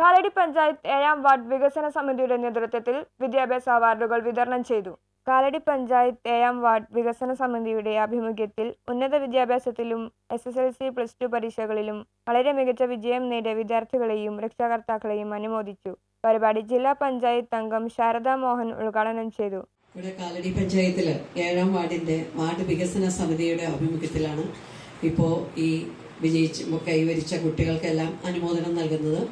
Kalady panchayat ഏഴാം ward വികസന സമിതിയുടെ നേതൃത്വത്തിൽ വിദ്യാഭ്യാസ അവാർഡുകൾ വിതരണം ചെയ്തു. കാലടി പഞ്ചായത്ത് ഏഴാം വാർഡ് വികസന സമിതിയുടെ ആഭിമുഖ്യത്തിൽ ഉന്നത വിദ്യാഭ്യാസത്തിലും S S L C plus two പരീക്ഷകളിലും വളരെ മികച്ച വിജയം നേടിയ വിദ്യാർത്ഥികളെയും രക്ഷാകർത്താക്കളെയും അനുമോദിച്ചു. പരിപാടി ജില്ലാ പഞ്ചായത്ത് അംഗം ശാരദാ മോഹൻ ഉദ്ഘാടനം ചെയ്തു. ഇവിടെ കാലടി പഞ്ചായത്തിൽ ഏഴാം വാർഡിന്റെ വാർഡ് വികസന സമിതിയുടെ ആഭിമുഖ്യത്തിലാണ് ഇപ്പോൾ ഈ വിജയിച്ച് കൈവരിച്ച കുട്ടികൾക്കെല്ലാം അനുമോദനം നൽകുന്നത്.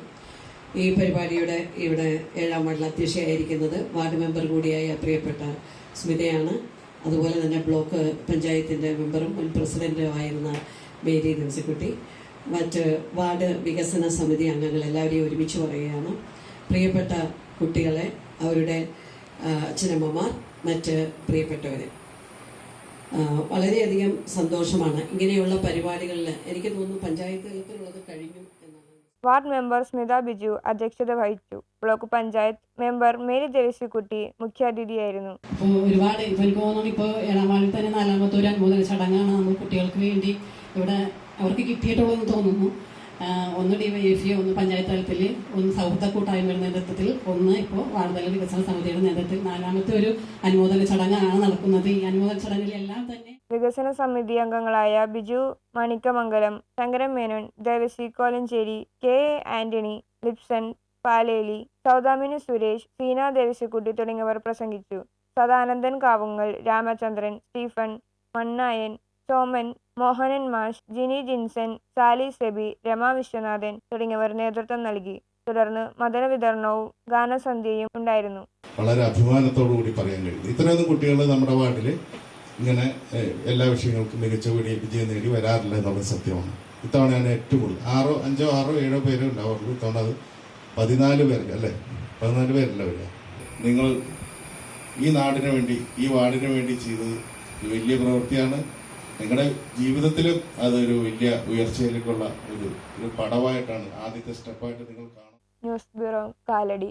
ഈ പരിപാടിയുടെ ഇവിടെ ഏഴാം വാർഡിൽ അധ്യക്ഷയായിരിക്കുന്നത് വാർഡ് മെമ്പർ കൂടിയായ പ്രിയപ്പെട്ട സ്മിതയാണ്. അതുപോലെ തന്നെ ബ്ലോക്ക് പഞ്ചായത്തിന്റെ മെമ്പറും മുൻ പ്രസിഡന്റുമായിരുന്ന മേരി ദിവസക്കുട്ടി. മറ്റ് വാർഡ് വികസന സമിതി അംഗങ്ങൾ എല്ലാവരെയും ഒരുമിച്ച് പറയുകയാണ്. പ്രിയപ്പെട്ട കുട്ടികളെ അവരുടെ അച്ഛനമ്മമാർ മറ്റ് പ്രിയപ്പെട്ടവരെ. ആ, വളരെയധികം സന്തോഷമാണ്. ഇങ്ങനെയുള്ള പരിപാടികളിൽ എനിക്ക് തോന്നുന്നു പഞ്ചായത്ത് തലത്തിലുള്ളത് കഴിഞ്ഞു. വാർഡ് മെമ്പർ സ്മിത ബിജു അധ്യക്ഷത വഹിച്ചു. Block panchayat member Mary Devasikutty മുഖ്യാതിഥിയായിരുന്നു. ഒരുപാട് എനിക്ക് തോന്നുന്നു ഇപ്പോൾ ഏഴാം വാർഡിൽ തന്നെ നാലാമത്തെ ഒരു ചടങ്ങാണ് നമ്മൾ കുട്ടികൾക്ക് വേണ്ടി ഇവിടെ അവർക്ക് കിട്ടിയിട്ടുള്ളതെന്ന് തോന്നുന്നു. ഒന്ന് ഡി വൈ എഫ് ഒന്ന് പഞ്ചായത്ത് തലത്തിൽ ഒന്ന് സൗഹൃദ കൂട്ടായ്മയുടെ നേതൃത്വത്തിൽ ഒന്ന് ഇപ്പോൾ വാർഡ് വികസന സമിതിയുടെ നേതൃത്വത്തിൽ നാലാമത്തെ ഒരു അനുമോദന ചടങ്ങാണ് നടക്കുന്നത്. ഈ അനുമോദന ചടങ്ങിലെല്ലാം തന്നെ വികസന സമിതി അംഗങ്ങളായ ബിജു മാണിക്കമംഗലം ശങ്കരൻ മേനോൻ ദേവസി കോലഞ്ചേരി കെ എ ആന്റണി ലിപ്സൺ പാലേലി സൗദാമിനി സുരേഷ് സീന ദേവസിക്കുട്ടി തുടങ്ങിയവർ പ്രസംഗിച്ചു. സദാനന്ദൻ കാവുങ്ങൽ രാമചന്ദ്രൻ സ്റ്റീഫൻ മണ്ണായൻ സോമൻ മോഹനൻ മാഷ് ജിനി ജിൻസൻ സാലി സെബി രമ വിശ്വനാഥൻ തുടങ്ങിയവർ നേതൃത്വം നൽകി. തുടർന്ന് മദന വിതരണവും ഗാനസന്ധ്യയും ഉണ്ടായിരുന്നു. വളരെ അഭിമാനത്തോടു കൂടി പറയാൻ കഴിയും. ഇത്രയൊന്നും കുട്ടികൾ നമ്മുടെ വാർഡിൽ ഇങ്ങനെ എല്ലാ വിഷയങ്ങൾക്കും മികച്ച വിജയം നേടി വരാറില്ല എന്നുള്ളത് സത്യമാണ്. ഇത്തവണയാണ് ഏറ്റവും കൂടുതൽ. ആറോ അഞ്ചോ ആറോ ഏഴോ പേരോ ഉണ്ടാവുള്ളൂ ഇത്തവണ അത് പതിനാല് പേർക്ക് അല്ലേ? പതിനാല് പേരല്ല വരിക? നിങ്ങൾ ഈ നാടിന് വേണ്ടി ഈ വാർഡിന് വേണ്ടി ചെയ്തത് വലിയ പ്രവൃത്തിയാണ്. നിങ്ങളുടെ ജീവിതത്തിലും അതൊരു വലിയ ഉയർച്ചയിലേക്കുള്ള ഒരു ഒരു പടവായിട്ടാണ് ആദ്യത്തെ സ്റ്റെപ്പായിട്ട് നിങ്ങൾ കാണുന്നത്. News bureau Kalady.